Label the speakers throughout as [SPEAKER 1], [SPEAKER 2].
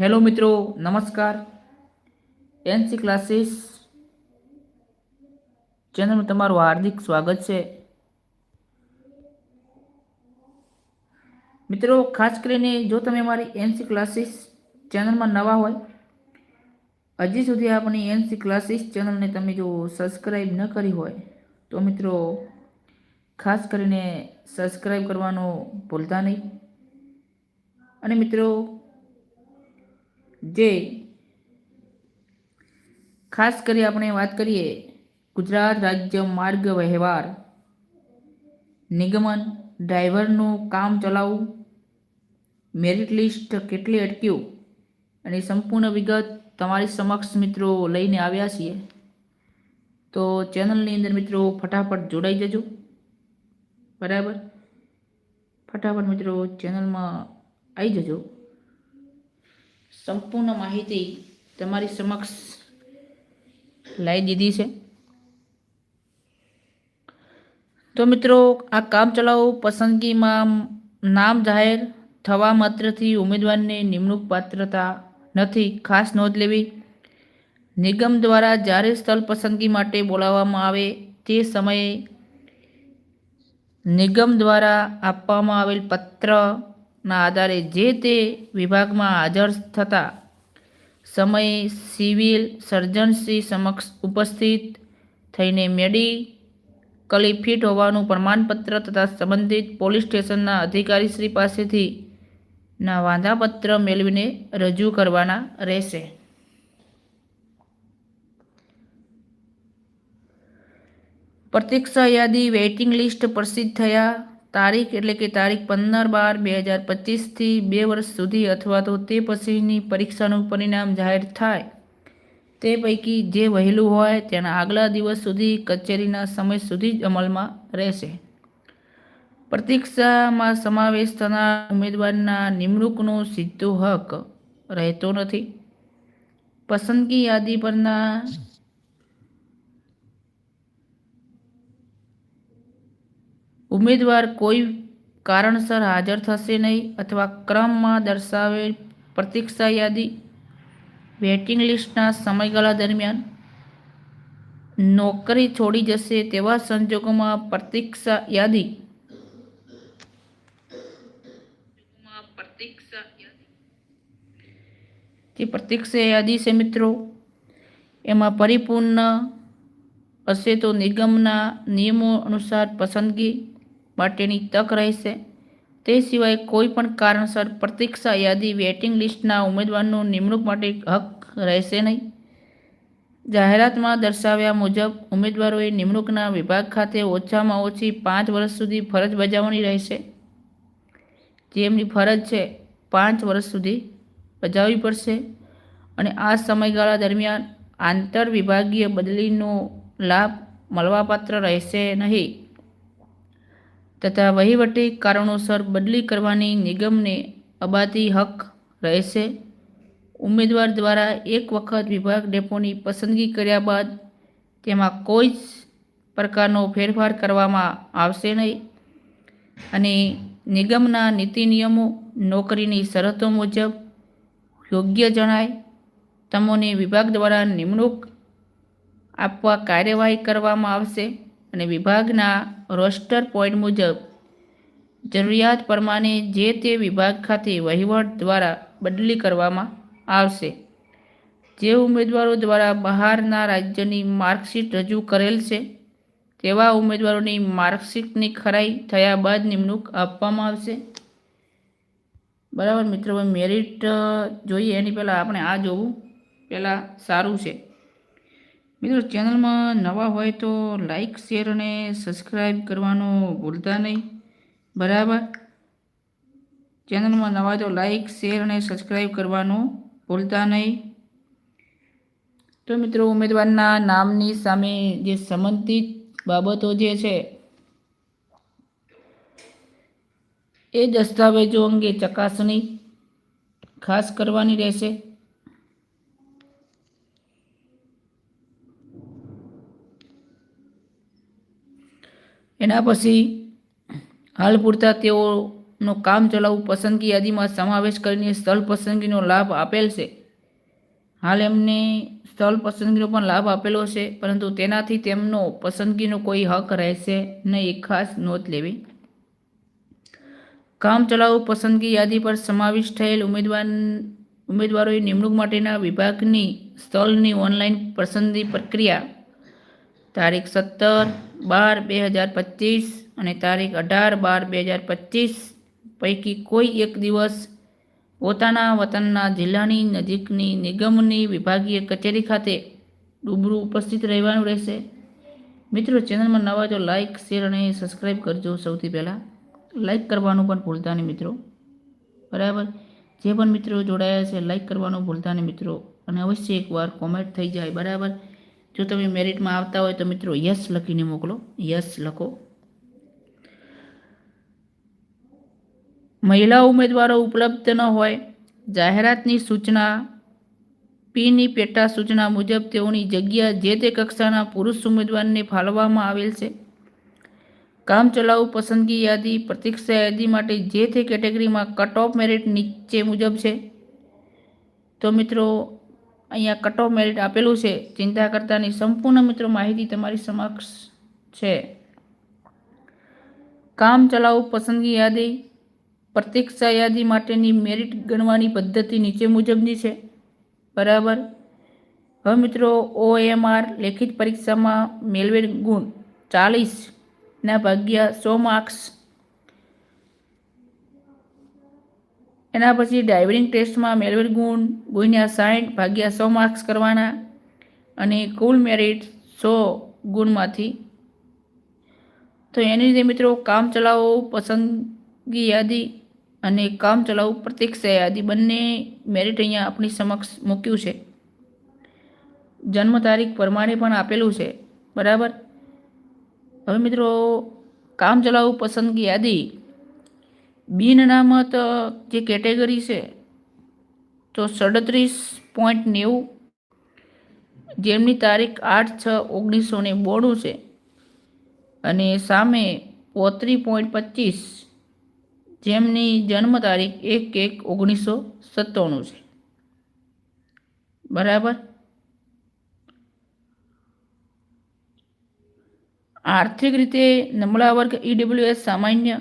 [SPEAKER 1] Hello મિત્રો, નમસ્કાર. NC classes ચેનલમાં તમારું હાર્દિક સ્વાગત છે. મિત્રો, ખાસ કરીને જો તમે મારી એનસી ક્લાસીસ ચેનલમાં નવા હોય, હજી સુધી આપણી એનસી ક્લાસીસ ચેનલને તમે જો સબસ્ક્રાઈબ ન કરી હોય, તો મિત્રો, ખાસ કરીને સબસ્ક્રાઈબ કરવાનું ભૂલતા નહીં. અને મિત્રો જે ખાસ કરી આપણે વાત કરીએ ગુજરાત રાજ્ય માર્ગ વ્યવહાર. નિગમન ડ્રાઈવરનું કામ ચલાવવું મેરિટ લિસ્ટ કેટલી અટક્યું અને સંપૂર્ણ વિગત તમારી સમક્ષ મિત્રો લઈને આવ્યા છીએ. તો ચેનલની અંદર મિત્રો ફટાફટ જોડાઈ જજો. બરાબર? ફટાફટ મિત્રો ચેનલમાં આવી જજો. સંપૂર્ણ માહિતી તમારી સમક્ષ લાવી દીધી છે. તો મિત્રો, આ કામ ચલાવો પસંદગીમાં નામ જાહેર થવા માત્રથી ઉમેદવારને નિમણૂક પાત્રતા નથી. ખાસ નોંધ લેવી, નિગમ દ્વારા જ્યારે સ્થળ પસંદગી માટે બોલાવવામાં આવે તે સમયે નિગમ દ્વારા આપવામાં આવેલ પત્રના આધારે જે તે વિભાગમાં હાજર થતા સમયે સિવિલ સર્જનશ્રી સમક્ષ ઉપસ્થિત થઈને મેડિકલી ફિટ હોવાનું પ્રમાણપત્ર તથા સંબંધિત પોલીસ સ્ટેશનના અધિકારીશ્રી પાસેથી ના વાંધાપત્ર મેળવીને રજૂ કરવાના રહેશે. પ્રતીક્ષા યાદી વેઇટિંગ લિસ્ટ પ્રસિદ્ધ થયા. તારીખ એટલે કે તારીખ પંદર બાર બે હજાર પચીસથી બે વર્ષ સુધી અથવા તો તે પછીની પરીક્ષાનું પરિણામ જાહેર થાય. તે પૈકી જે વહેલું હોય તેના આગલા દિવસ સુધી કચેરીના સમય સુધી જ અમલમાં રહેશે. પ્રતીક્ષામાં સમાવેશ થનાર ઉમેદવારના નિમણૂકનો સીધો હક રહેતો નથી. પસંદગી યાદી પરના ઉમેદવાર કોઈ કારણસર હાજર થશે નહીં અથવા ક્રમમાં દર્શાવેલ પ્રતીક્ષા યાદી વેટિંગ લિસ્ટના સમયગાળા દરમિયાન નોકરી છોડી જશે તેવા સંજોગોમાં પ્રતીક્ષા યાદી જે પ્રતીક્ષા યાદી છે મિત્રો, એમાં પરિપૂર્ણ હશે તો નિગમના નિયમો અનુસાર પસંદગી માટેની તક રહેશે. તે સિવાય કોઈ પણ કારણસર પ્રતીક્ષા યાદી વેટિંગ લિસ્ટના ઉમેદવારનું નિમણૂક માટે હક રહેશે નહીં. જાહેરાતમાં દર્શાવ્યા મુજબ, ઉમેદવારોએ નિમણૂકના વિભાગ ખાતે ઓછામાં ઓછી પાંચ વર્ષ સુધી ફરજ બજાવવાની રહેશે. જે એમની ફરજ છે, પાંચ વર્ષ સુધી બજાવવી પડશે. અને આ સમયગાળા દરમિયાન આંતર વિભાગીય બદલીનો લાભ મળવાપાત્ર રહેશે નહીં. તથા વહીવટી કારણોસર બદલી કરવાની નિગમને અબાતી હક રહેશે. ઉમેદવાર દ્વારા એક વખત વિભાગ ડેપોની પસંદગી કર્યા બાદ તેમાં કોઈ જ પ્રકારનો ફેરફાર કરવામાં આવશે નહીં. અને નિગમના નીતિ નિયમો, નોકરીની શરતો મુજબ યોગ્ય જણાય, તમોને વિભાગ દ્વારા નિમણૂક આપવા કાર્યવાહી કરવામાં આવશે. અને વિભાગના રોસ્ટર પોઈન્ટ મુજબ જરૂરિયાત પ્રમાણે જે તે વિભાગ ખાતે વહીવટ દ્વારા બદલી કરવામાં આવશે. જે ઉમેદવારો દ્વારા બહારના રાજ્યની માર્કશીટ રજૂ કરેલ છે, તેવા ઉમેદવારોની માર્કશીટની ખરાઈ થયા બાદ નિમણૂક આપવામાં આવશે. બરાબર મિત્રો મેરિટ જોઈએ, એની પહેલાં આપણે આ જોવું. પહેલાં સારું છે. મિત્રો, ચેનલમાં નવા હોય તો લાઈક, શેર અને સબસ્ક્રાઈબ કરવાનું ભૂલતા નહીં. બરાબર? ચેનલમાં નવા તો લાઈક, શેર અને સબસ્ક્રાઈબ કરવાનું ભૂલતા નહીં. તો મિત્રો, ઉમેદવારના નામની સામે જે સંબંધિત બાબતો જે છે, એ દસ્તાવેજો અંગે ચકાસણી ખાસ કરવાની રહેશે. એના પછી હાલ પૂરતા તેઓનો કામ ચલાવવું પસંદગી યાદીમાં સમાવેશ કરીને સ્થળ પસંદગીનો લાભ આપેલ છે. હાલ એમને સ્થળ પસંદગીનો પણ લાભ આપેલો છે, પરંતુ તેનાથી તેમનો પસંદગીનો કોઈ હક રહેશે નહીં ખાસ નોંધ લેવી. કામ ચલાઉ પસંદગી યાદી પર સમાવિષ્ટ થયેલ ઉમેદવાર, ઉમેદવારોએ નિમણૂક માટેના વિભાગની સ્થળની ઓનલાઈન પસંદગી પ્રક્રિયા તારીખ સત્તર બાર બે હજાર પચીસ અને તારીખ અઢાર બાર બે હજાર પચીસ. પૈકી કોઈ એક દિવસ પોતાના વતનના જિલ્લાની નજીકની નિગમની વિભાગીય કચેરી ખાતે રૂબરૂ ઉપસ્થિત રહેવાનું રહેશે. મિત્રો, ચેનલમાં નવા જો લાઇક શેર અને સબસ્ક્રાઈબ કરજો સૌથી પહેલાં. લાઇક કરવાનું પણ ભૂલતા નહીં મિત્રો. બરાબર? જે પણ મિત્રો જોડાયા છે લાઇક કરવાનું ભૂલતા નહીં મિત્રો. અને અવશ્ય એકવાર કોમેન્ટ થઈ જાય. બરાબર? જો તમે મેરિટમાં આવતા હોય તો મિત્રો યસ લખીને મોકલો. યસ લખો. મહિલા ઉમેદવારો ઉપલબ્ધ ન હોય, જાહેરાતની સૂચના, પીની પેટા સૂચના મુજબ તેઓની જગ્યા જે તે કક્ષાના પુરુષ ઉમેદવારને ફાળવવામાં આવેલ છે. કામચલાઉ પસંદગી યાદી, પ્રતીક્ષા યાદી માટે જે તે કેટેગરીમાં કટ ઓફ મેરિટ નીચે મુજબ છે. તો મિત્રો અહીંયા કટ મેરિટ આપેલું છે. ચિંતા કરતાની સંપૂર્ણ મિત્રો માહિતી તમારી સમક્ષ છે. કામ ચલાઉ પસંદગી યાદી, પ્રતીક્ષા યાદી માટેની મેરિટ ગણવાની પદ્ધતિ નીચે મુજબની છે. બરાબર? હવે મિત્રો ઓએમઆર લેખિત પરીક્ષામાં મેળવેલ ગુણ ચાલીસના ભાગ્યા સો માર્ક્સ એના પછી ડ્રાઇવિંગ ટેસ્ટમાં મેળવેલ ગુણ, ગુણ્યા સાઠ ભાગ્યા સો માર્ક્સ કરવાના અને કુલ મેરિટ સો ગુણમાંથી. તો એની રીતે મિત્રો કામ ચલાવો, પસંદગી યાદી અને કામ ચલાવ, પ્રતીક્ષા યાદી બંને મેરિટ અહીંયા આપણી સમક્ષ મૂક્યું છે. જન્મ તારીખ પ્રમાણે પણ આપેલું છે. બરાબર? હવે મિત્રો કામ ચલાવું, પસંદગી યાદી બિન અનામત જે કેટેગરી છે, તો સડત્રીસ પોઈન્ટ નેવું, જેમની તારીખ આઠ છ ઓગણીસો ને બોણું છે, અને સામે પોત્રી પોઈન્ટ પચીસ, જેમની જન્મ તારીખ એક એક ઓગણીસો સત્તાણું છે. બરાબર? આર્થિક રીતે નમળા વર્ગ ઈડબ્લ્યુએસ સામાન્ય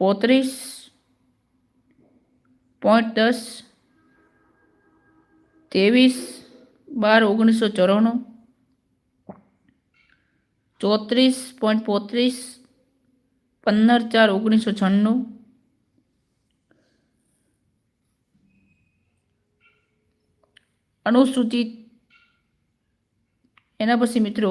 [SPEAKER 1] પોત્રીસ પોઈન્ટ દસ, ત્રેવીસ બાર ઓગણીસો ચોરાણું, ચોત્રીસ પોઈન્ટ પોત્રીસ, પંદર ચાર ઓગણીસો છન્નું, અનુસૂચિત એના પછી મિત્રો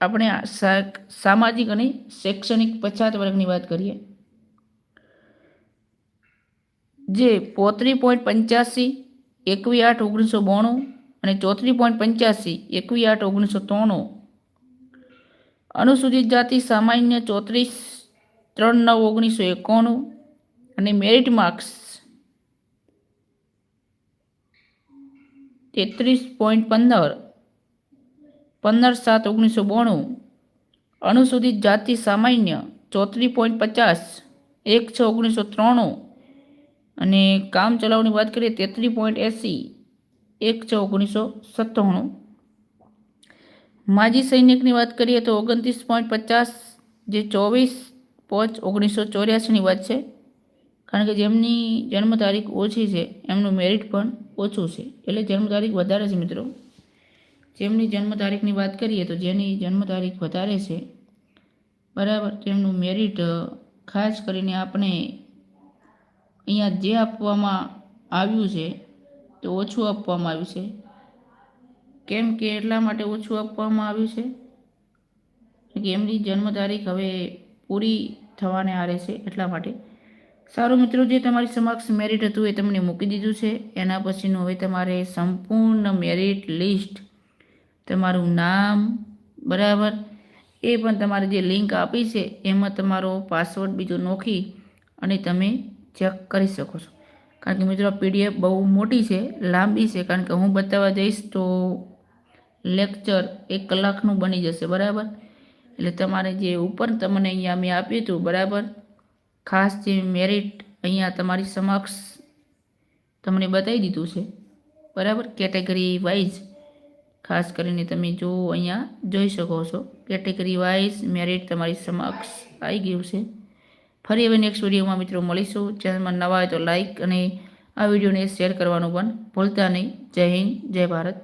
[SPEAKER 1] આપણે સામાજિક અને શૈક્ષણિક પછાત વર્ગની વાત કરીએ. જે પોત્રી પોઈન્ટ પંચ્યાસી એકવી આઠ ઓગણીસો બોણું અને ચોત્રી પોઈન્ટ પંચ્યાસી એકવી આઠ ઓગણીસો ત્રાણું અનુસૂચિત જાતિ સામાન્ય ચોત્રીસ, ત્રણ નવ ઓગણીસો એકાણું અને મેરિટ માર્ક્સ તેત્રીસ પોઈન્ટ પંદર પંદર સાત ઓગણીસો બોણું. અનુસૂચિત જાતિ સામાન્ય ચોત્રીસ પોઈન્ટ પચાસ, એક છ ઓગણીસો ત્રાણું અને કામ ચલાવની વાત કરીએ તેત્રીસ પોઈન્ટ એંસી, એક છ ઓગણીસો સત્તાણું. માજી સૈનિકની વાત કરીએ તો ઓગણત્રીસ પોઈન્ટ પચાસ, જે ચોવીસ પાંચ ઓગણીસો ચોર્યાસીની વાત છે, કારણ કે જેમની જન્મ તારીખ ઓછી છે, એમનું મેરિટ પણ ઓછું છે, એટલે જન્મ તારીખ વધારે છે મિત્રો. જેમની જન્મ તારીખની વાત કરીએ તો જેની જન્મ તારીખ વધારે છે, બરાબર, તેમનું મેરિટ ખાસ કરીને આપણે અહીંયા જે આપવામાં આવ્યું છે તે ઓછું આપવામાં આવ્યું છે. કેમ કે એટલા માટે ઓછું આપવામાં આવ્યું છે? કે એમની જન્મ તારીખ હવે પૂરી થવાને આરે છે એટલા માટે. સારું મિત્રો, જે તમારી સમક્ષ મેરિટ હતું એ તમને મૂકી દીધું છે. એના પછીનું હવે તમારે સંપૂર્ણ મેરિટ લિસ્ટ તમારું નામ, બરાબર, એ પણ તમારે જે લિંક આપી છે, એમાં તમારો પાસવર્ડ બીજો નોખી અને તમે ચેક કરી શકો છો. કારણ કે મિત્રો, પીડીએફ બહુ મોટી છે, લાંબી છે. કારણ કે હું બતાવવા જઈશ તો લેક્ચર એક કલાકનું બની જશે, બરાબર? એટલે તમારે જે ઉપર તમને અહીંયા મેં આપ્યું હતું, બરાબર? ખાસ જે મેરિટ અહીંયા તમારી સમક્ષ તમને બતાવી દીધું છે, બરાબર? કેટેગરી વાઇઝ, ખાસ કરીને તમે જો અહીંયા જોઈ શકો છો. કેટેગરી વાઇઝ મેરિટ તમારી સમક્ષ આવી ગયું છે. ફરી હવે નેક્સ્ટ વિડીયોમાં મિત્રો મળીશું. ચેનલમાં નવા હોય તો લાઈક અને આ વિડીયોને શેર કરવાનું પણ ભૂલતા નહીં. જય હિન્દ, જય ભારત.